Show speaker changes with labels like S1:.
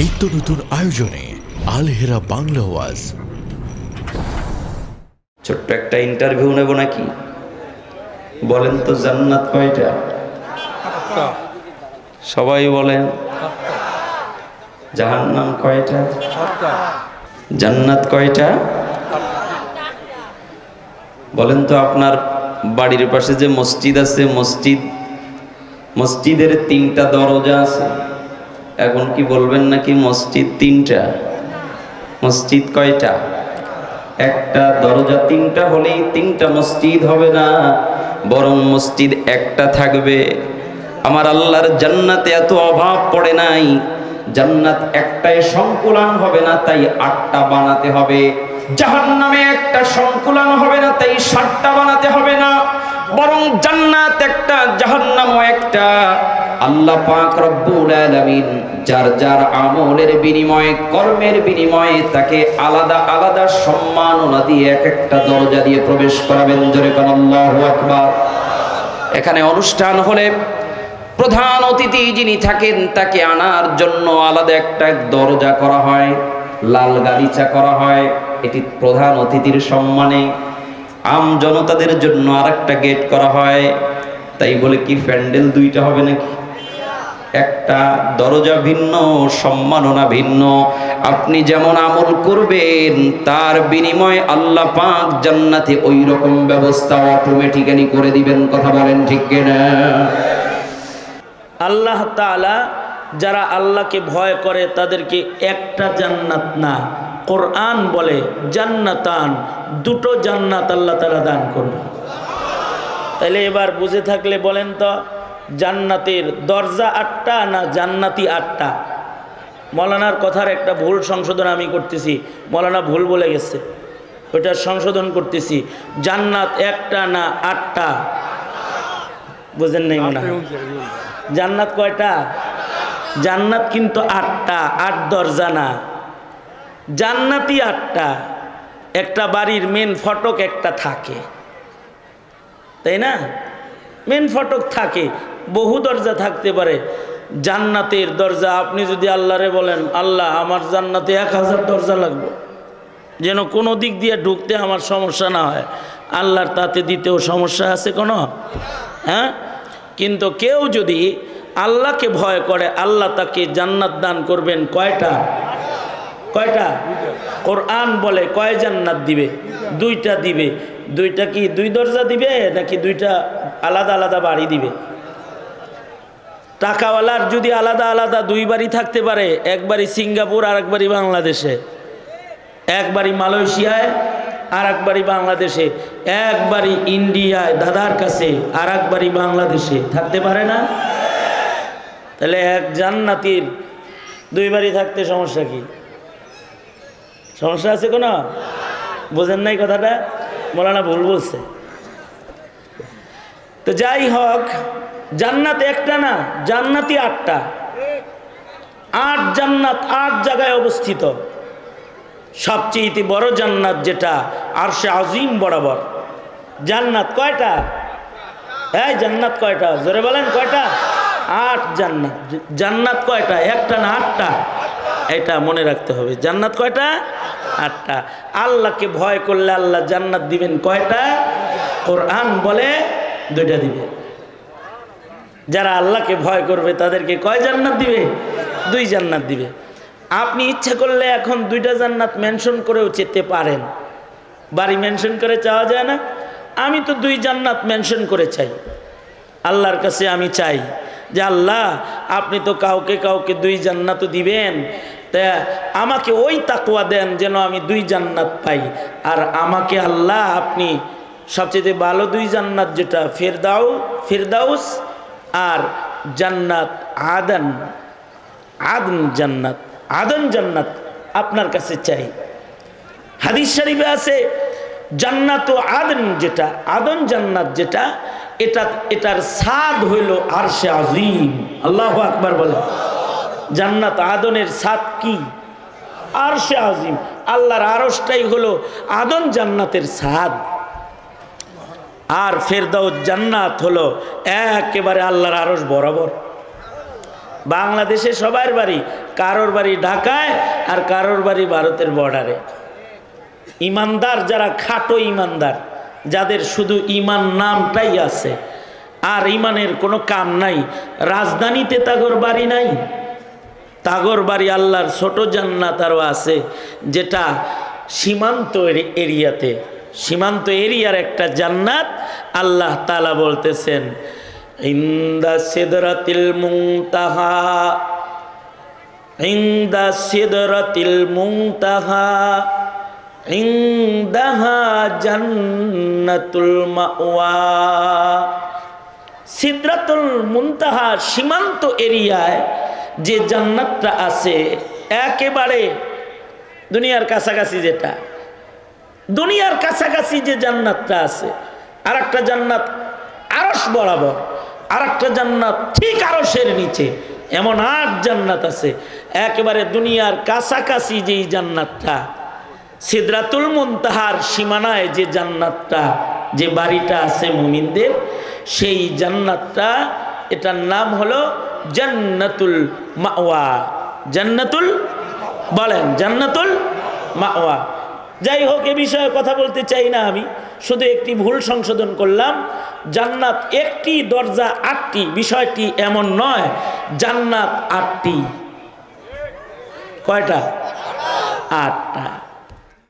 S1: নিত্য নতুন আয়োজনে আলহেরা বাংলা ওয়াজ।
S2: ছোট্ট একটা ইন্টারভিউ নেব নাকি? বলেন তো জান্নাত কয়টা? সবাই বলেন। জাহান্নাম কয়টা? জান্নাত কয়টা? বলেন তো আপনার বাড়ির পাশে যে মসজিদ আছে, মসজিদ, মসজিদের তিনটা দরজা আছে। এখন কি বলবেন নাকি মসজিদ তিনটা? মসজিদ কয়টা? একটা দরজা তিনটা হলেই তিনটা মসজিদ হবে না, বরং মসজিদ একটা থাকবে। আমার আল্লাহর জান্নাতে এত অভাব পড়ে নাই, জান্নাত একটাই সংকুলান হবে না, তাই আটটা বানাতে হবে। জাহান্নামে একটা সংকুলান হবে না, তাই ষাটটা বানাতে হবে না, বরং জান্নাত একটা, জাহান্নামও একটা। আল্লাহ পাক রব্বুল আলামিন যার যার আমলের বিনিময়ে, কর্মের বিনিময়ে তাকে আলাদা আলাদা সম্মাননা দিয়ে এক একটা দরজা দিয়ে প্রবেশ করাবেন। জোরে আল্লাহু আকবার। এখানে অনুষ্ঠান হলে প্রধান অতিথি যিনি থাকেন, তাকে আনার জন্য আলাদা একটা দরজা করা হয়, লাল গালিচা করা হয়। এটি প্রধান অতিথির সম্মানে। আম জনতাদের জন্য আরেকটা গেট করা হয়। তাই বলে কি প্যান্ডেল দুইটা হবে নাকি? একটা দরজা ভিন্ন, সম্মাননা ভিন্ন। আপনি যেমন আমল করবেন, তার বিনিময়ে আল্লাহ পাক জান্নাতে ওই রকম ব্যবস্থা অটোমেটিক্যালি করে দিবেন, কথা বলেন ঠিক কিনা?
S3: আল্লাহ তাআলা যারা আল্লাহকে ভয় করে, তাদেরকে একটা জান্নাত না, কোরআন বলে জান্নাতান, দুটো জান্নাত আল্লাহ তাআলা দান করবে তাহলে এবার বুঝে থাকলে বলেন তো জান্নাতের দরজা আটটা না জান্নাতি আটটা? মলানার কথার একটা ভুল সংশোধন আমি করতেছি। মলানা ভুল বলে গেছে। ওইটা সংশোধন করতেছি। জান্নাত একটা না আটটা? বুঝেন নাই মনে জান্নাত কয়টা? জান্নাত কিন্তু আটটা, আট দরজা না। জান্নাতি আটটা। একটা বাড়ির মেন ফটক একটা থাকে। তাই না? মেন ফটক থাকে, বহু দরজা থাকতে পারে। জান্নাতের দরজা, আপনি যদি আল্লাহরে বলেন, আল্লাহ, আমার জান্নাতে এক হাজার দরজা লাগবে। যেন কোনো দিক দিয়ে ঢুকতে আমার সমস্যা না হয়। আল্লাহর তাতে দিতেও সমস্যা আছে কোনো? হ্যাঁ? কিন্তু কেউ যদি আল্লাহকে ভয় করে, আল্লাহ তাকে জান্নাত দান করবেন কয়টা? কয়টা? কোরআন বলে কয় জান্নাত দিবে? দুইটা দিবে। দুইটা কি দুই দরজা দিবে নাকি দুইটা আলাদা আলাদা বাড়ি দিবে? টাকাওয়ালার যদি আলাদা আলাদা দুই বাড়ি থাকতে পারে একবারই সিঙ্গাপুর আর একবারই বাংলাদেশে। একবারই মালয়েশিয়ায় আর একবারই বাংলাদেশে। একবারই ইন্ডিয়ায়, দাদার কাছে আর একবারই বাংলাদেশে। থাকতে পারে না? তাহলে এক জান্নাতির দুই বাড়ি থাকতে সমস্যা কি? সমস্যা আছে কোনো? বোঝেন নাই কথাটা? মোলানা ভুল বলছে। তো যাই হোক, জান্নাত একটা না, জান্নাতি আটটা। আট জান্নাত আট জায়গায় অবস্থিত। সবচেয়ে বড় জান্নাত যেটা আর সে আজিম বরাবর। জান্নাত কয়টা? হ্যাঁ জান্নাত কয়টা? জোরে বলেন, কয়টা? আট জান্নাত। জান্নাত কয়টা? একটা না আটটা? এটা মনে রাখতে হবে। জান্নাত কয়টা? আটটা। আল্লাহকে ভয় করলে আল্লাহ জান্নাত দিবেন কয়টা? কোরআন বলে দুইটা দিবে। যারা আল্লাহকে ভয় করবে তাদেরকে কয় জান্নাত দিবে? দুই জান্নাত দিবে। আপনি ইচ্ছা করলে এখন দুইটা জান্নাত মেনশন করেও চেতে পারেন। বাড়ি মেনশন করে চাওয়া যায় না? আমি তো দুই জান্নাত মেনশন করে চাই। আল্লাহর কাছে আমি চাই যে আল্লাহ, আপনি তো কাউকে কাউকে দুই জান্নাতও দিবেন। তা আমাকে ওই তাকুয়া দেন যেন আমি দুই জান্নাত পাই। আর আমাকে আল্লাহ আপনি সবচেয়ে ভালো দুই জান্নাত যেটা ফেরদাউ, ফেরদাউস আর জান্নাত আদন আদন জান্নাত আদন জান্নাত আপনার কাছে চাই। হাদিস শরীফে আছে, জান্নাত ও আদন যেটা, আদন জান্নাত যেটা, এটা, এটার স্বাদ হইল আরশে আজিম। আল্লাহ আকবার বলে জান্নাত আদনের স্বাদ কি? আরশে আজিম। আল্লাহর আরসটাই হলো আদন জান্নাতের স্বাদ আর ফেরদাউস জান্নাত হলো একেবারে আল্লাহর আরস বরাবর। বাংলাদেশে সবার বাড়ি কারোর বাড়ি ঢাকায় আর কারোর বাড়ি ভারতের বর্ডারে। ইমানদার যারা খাটো ইমানদার, যাদের শুধু ইমান নামটাই আছে, আর ইমানের কোনো কাম নাই। রাজধানীতে তাগর বাড়ি নাই। তাগর বাড়ি আল্লাহর ছোট জান্নাত আরও আছে, যেটা সীমান্ত এরিয়াতে। সীমান্ত এরিয়ার একটা জান্নাত আল্লাহ তালা বলতেছেন, ইন্দা সিদরাতিল মুংতাহা ইন্দা মুংতাহা জান্নাতুল মাওয়া। সিদ্রাতুল সীমান্ত এরিয়ায় যে জান্নাতটা আছে, একেবারে দুনিয়ার কাছাকাছি যেটা। দুনিয়ার কাছাকাছি যে জান্নাতটা আছে আর একটা জান্নাত আরস বরাবর আর একটা জান্নাত ঠিক আরসের নিচে, এমন আট জান্নাত আছে। একেবারে দুনিয়ার কাছাকাছি যেই জান্নাতটা, সিদ্রাতুল মুনতাহার সীমানায় যে জান্নাতটা, যে বাড়িটা আছে মুমিনদের, সেই জান্নাতটা, এটার নাম হলো জান্নাতুল মাওয়া। জান্নাতুল বলেন, জান্নাতুল মাওয়া। যাই হোক, এ বিষয়ে কথা বলতে চাই না আমি। শুধু একটি ভুল সংশোধন করলাম। জান্নাত একটি, দরজা আটটি। বিষয়টি এমন নয়, জান্নাত আটটি। কয়টা? আটটা।